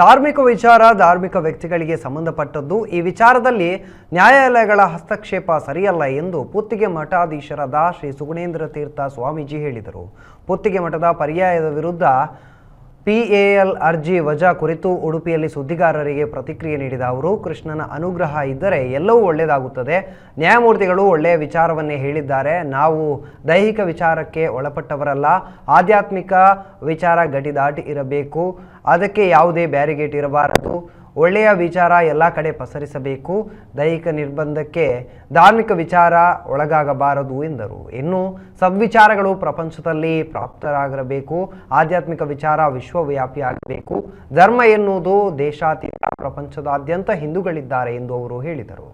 ಧಾರ್ಮಿಕ ವಿಚಾರ, ಧಾರ್ಮಿಕ ವ್ಯಕ್ತಿಗಳಿಗೆ ಸಂಬಂಧಪಟ್ಟದ್ದು, ಈ ವಿಚಾರದಲ್ಲಿ ನ್ಯಾಯಾಲಯಗಳ ಹಸ್ತಕ್ಷೇಪ ಸರಿಯಲ್ಲ ಎಂದು ಪುತ್ತಿಗೆ ಮಠಾಧೀಶರಾದ ಶ್ರೀ ಸುಗುಣೇಂದ್ರ ತೀರ್ಥ ಸ್ವಾಮೀಜಿ ಹೇಳಿದರು. ಪುತ್ತಿಗೆ ಮಠದ ಪರ್ಯಾಯದ ವಿರುದ್ಧ ಪಿಎಎಲ್ ಅರ್ಜಿ ವಜಾ ಕುರಿತು ಉಡುಪಿಯಲ್ಲಿ ಸುದ್ದಿಗಾರರಿಗೆ ಪ್ರತಿಕ್ರಿಯೆ ನೀಡಿದ ಅವರು, ಕೃಷ್ಣನ ಅನುಗ್ರಹ ಇದ್ದರೆ ಎಲ್ಲವೂ ಒಳ್ಳೆಯದಾಗುತ್ತದೆ. ನ್ಯಾಯಮೂರ್ತಿಗಳು ಒಳ್ಳೆಯ ವಿಚಾರವನ್ನೇ ಹೇಳಿದ್ದಾರೆ. ನಾವು ದೈಹಿಕ ವಿಚಾರಕ್ಕೆ ಒಳಪಟ್ಟವರಲ್ಲ. ಆಧ್ಯಾತ್ಮಿಕ ವಿಚಾರ ಗಡಿದಾಟಿ ಇರಬೇಕು. ಅದಕ್ಕೆ ಯಾವುದೇ ಬ್ಯಾರಿಗೇಟ್ ಇರಬಾರದು. ಒಳ್ಳೆಯ ವಿಚಾರ ಎಲ್ಲ ಕಡೆ ಪಸರಿಸಬೇಕು. ದೈಹಿಕ ನಿರ್ಬಂಧಕ್ಕೆ ಧಾರ್ಮಿಕ ವಿಚಾರ ಒಳಗಾಗಬಾರದು ಎಂದರು. ಇನ್ನು ಸದ್ವಿಚಾರಗಳು ಪ್ರಪಂಚದಲ್ಲಿ ಪ್ರಾಪ್ತರಾಗಿರಬೇಕು. ಆಧ್ಯಾತ್ಮಿಕ ವಿಚಾರ ವಿಶ್ವವ್ಯಾಪಿ ಆಗಬೇಕು. ಧರ್ಮ ಎನ್ನುವುದು ದೇಶಾತೀತ ಪ್ರಪಂಚದಾದ್ಯಂತ ಹಿಂದೂಗಳಿದ್ದಾರೆ ಎಂದು ಅವರು ಹೇಳಿದರು.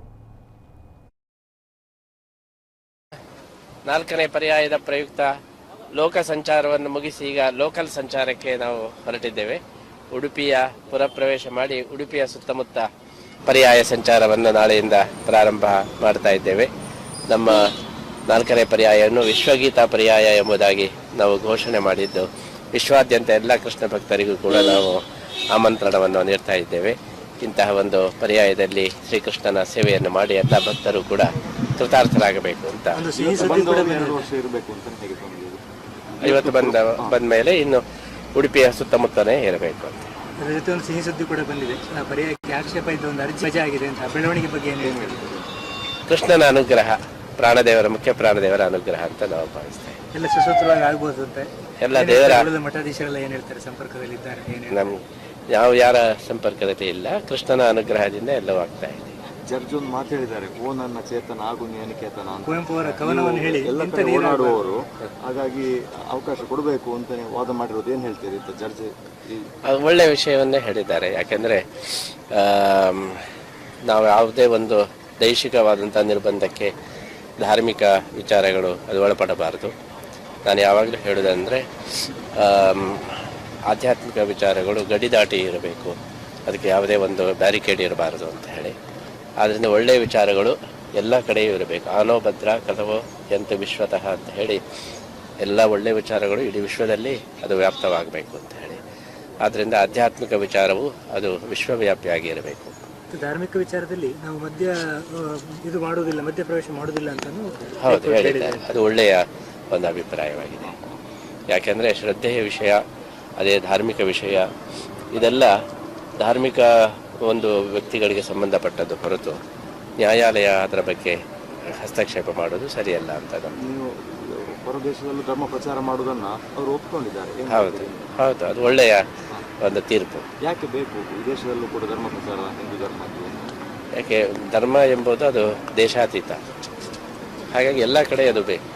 ನಾಲ್ಕನೇ ಪರ್ಯಾಯದ ಪ್ರಯುಕ್ತ ಲೋಕ ಸಂಚಾರವನ್ನು ಮುಗಿಸಿ ಈಗ ಲೋಕಲ್ ಸಂಚಾರಕ್ಕೆ ನಾವು ಹೊರಟಿದ್ದೇವೆ. ಉಡುಪಿಯ ಪುರಪ್ರವೇಶ ಮಾಡಿ ಉಡುಪಿಯ ಸುತ್ತಮುತ್ತ ಪರ್ಯಾಯ ಸಂಚಾರವನ್ನು ನಾಳೆಯಿಂದ ಪ್ರಾರಂಭ ಮಾಡ್ತಾ ಇದ್ದೇವೆ. ನಮ್ಮ ನಾಲ್ಕನೇ ಪರ್ಯಾಯವನ್ನು ವಿಶ್ವಗೀತಾ ಪರ್ಯಾಯ ಎಂಬುದಾಗಿ ನಾವು ಘೋಷಣೆ ಮಾಡಿದ್ದು ವಿಶ್ವಾದ್ಯಂತ ಎಲ್ಲ ಕೃಷ್ಣ ಭಕ್ತರಿಗೂ ಕೂಡ ನಾವು ಆಮಂತ್ರಣವನ್ನು ನೀಡ್ತಾ ಇದ್ದೇವೆ. ಇಂತಹ ಒಂದು ಪರ್ಯಾಯದಲ್ಲಿ ಶ್ರೀಕೃಷ್ಣನ ಸೇವೆಯನ್ನು ಮಾಡಿ ಎಲ್ಲ ಭಕ್ತರು ಕೂಡ ಕೃತಾರ್ಥರಾಗಬೇಕು ಅಂತ. ಇವತ್ತು ಬಂದ ಬಂದ ಮೇಲೆ ಇನ್ನು ಉಡುಪಿಯ ಸುತ್ತಮುತ್ತನೇ ಇರಬೇಕು ಅಂತ ಅದರ ಜೊತೆ ಒಂದು ಸಿಹಿ ಸುದ್ದಿ ಕೂಡ ಬಂದಿದೆ. ಪರ್ಯಾಯಕ್ಕೆ ಆಕ್ಷೇಪ ಇದ್ದ ಒಂದು ಅರ್ಜಿ ವಜಾ ಆಗಿದೆ ಅಂತ. ಬೆಳವಣಿಗೆ ಬಗ್ಗೆ ಏನು ಹೇಳ್ತೀರಿ? ಕೃಷ್ಣನ ಅನುಗ್ರಹ ಪ್ರಾಣದೇವರ ಮುಖ್ಯ ಪ್ರಾಣದೇವರ ಅನುಗ್ರಹ ಅಂತ ನಾವು ಭಾವಿಸ್ತೇವೆ. ಎಲ್ಲ ಸುಸೂತ್ರವಾಗಿ ಆಗ್ಬೋದು ಅಂತ. ಎಲ್ಲ ದೇವರ ಮಠಾಧೀಶರೆಲ್ಲ ಏನು ಹೇಳ್ತಾರೆ ಸಂಪರ್ಕದಲ್ಲಿ ಇದ್ದಾರೆ ನಮ್ಗೆ ಯಾವ ನಮ್ ನಾವು ಯಾರ ಸಂಪರ್ಕದಲ್ಲಿ ಇಲ್ಲ ಕೃಷ್ಣನ ಅನುಗ್ರಹದಿಂದ ಎಲ್ಲವೂ ಆಗ್ತಾ ಇದೆ. ಜಡ್ಜ್ ಮಾತಾಡಿದ್ದಾರೆ ಮಾತು ಹೇಳಿದ್ದಾರೆ ಓ ನನ್ನ ಚೇತನ ಹಾಗೂ ನಿಯನಿಕೇತನ ಅಂತ. ಕುವೆಂಪು ಅವರ ಕವನವನ್ನು ಹೇಳಿ ಎಲ್ಲ ಕಡೆ ಓಡಾಡುವವರು ಹಾಗಾಗಿ ಅವಕಾಶ ಕೊಡಬೇಕು ಅಂತ ವಾದ ಮಾಡಿರೋದು ಏನು ಹೇಳ್ತೀರಿ ಅಂತ ಜರ್ಜಿ ಅದು ಒಳ್ಳೆಯ ವಿಷಯವನ್ನೇ ಹೇಳಿದ್ದಾರೆ. ಯಾಕೆಂದರೆ ನಾವು ಯಾವುದೇ ಒಂದು ದೈಹಿಕವಾದಂಥ ನಿರ್ಬಂಧಕ್ಕೆ ಧಾರ್ಮಿಕ ವಿಚಾರಗಳು ಅದು ಒಳಪಡಬಾರದು. ನಾನು ಯಾವಾಗಲೂ ಹೇಳೋದಂದರೆ ಆಧ್ಯಾತ್ಮಿಕ ವಿಚಾರಗಳು ಗಡಿ ದಾಟಿ ಇರಬೇಕು. ಅದಕ್ಕೆ ಯಾವುದೇ ಒಂದು ಬ್ಯಾರಿಕೇಡ್ ಇರಬಾರದು ಅಂತ ಹೇಳಿ. ಆದ್ದರಿಂದ ಒಳ್ಳೆಯ ವಿಚಾರಗಳು ಎಲ್ಲ ಕಡೆಯೂ ಇರಬೇಕು. ಆನೋ ಭದ್ರ ಕಥವೋ ಎಂತ ವಿಶ್ವತಃ ಅಂತ ಹೇಳಿ ಎಲ್ಲ ಒಳ್ಳೆಯ ವಿಚಾರಗಳು ಇಡೀ ವಿಶ್ವದಲ್ಲಿ ಅದು ವ್ಯಾಪ್ತವಾಗಬೇಕು ಅಂತ ಹೇಳಿ. ಆದ್ದರಿಂದ ಆಧ್ಯಾತ್ಮಿಕ ವಿಚಾರವು ಅದು ವಿಶ್ವವ್ಯಾಪಿಯಾಗಿ ಇರಬೇಕು. ಧಾರ್ಮಿಕ ವಿಚಾರದಲ್ಲಿ ನಾವು ಮಧ್ಯ ಇದು ಮಾಡುವುದಿಲ್ಲ ಮಧ್ಯ ಪ್ರವೇಶ ಮಾಡುವುದಿಲ್ಲ ಅಂತ ಹೌದು ಹೇಳಿದ್ದಾರೆ. ಅದು ಒಳ್ಳೆಯ ಒಂದು ಅಭಿಪ್ರಾಯವಾಗಿದೆ. ಯಾಕೆಂದರೆ ಶ್ರದ್ಧೆಯ ವಿಷಯ ಅದೇ ಧಾರ್ಮಿಕ ವಿಷಯ ಇದೆಲ್ಲ ಧಾರ್ಮಿಕ ಒಂದು ವ್ಯಕ್ತಿಗಳಿಗೆ ಸಂಬಂಧಪಟ್ಟದ್ದು ಹೊರತು ನ್ಯಾಯಾಲಯ ಅದರ ಬಗ್ಗೆ ಹಸ್ತಕ್ಷೇಪ ಮಾಡೋದು ಸರಿಯಲ್ಲ ಅಂತ ನೀವು ಹೊರದೇಶದಲ್ಲೂ ಧರ್ಮ ಪ್ರಚಾರ ಮಾಡುವುದನ್ನು ಅವರು ಒಪ್ಕೊಂಡಿದ್ದಾರೆ. ಹೌದು ಹೌದು ಅದು ಒಳ್ಳೆಯ ಒಂದು ತೀರ್ಪು. ಯಾಕೆ ಬೇಕು? ವಿದೇಶದಲ್ಲೂ ಕೂಡ ಧರ್ಮ ಪ್ರಚಾರ ಹಿಂದೂ ಧರ್ಮ ಯಾಕೆ ಧರ್ಮ ಎಂಬುದು ಅದು ದೇಶಾತೀತ. ಹಾಗಾಗಿ ಎಲ್ಲ ಕಡೆ ಅದು ಬೇಕು.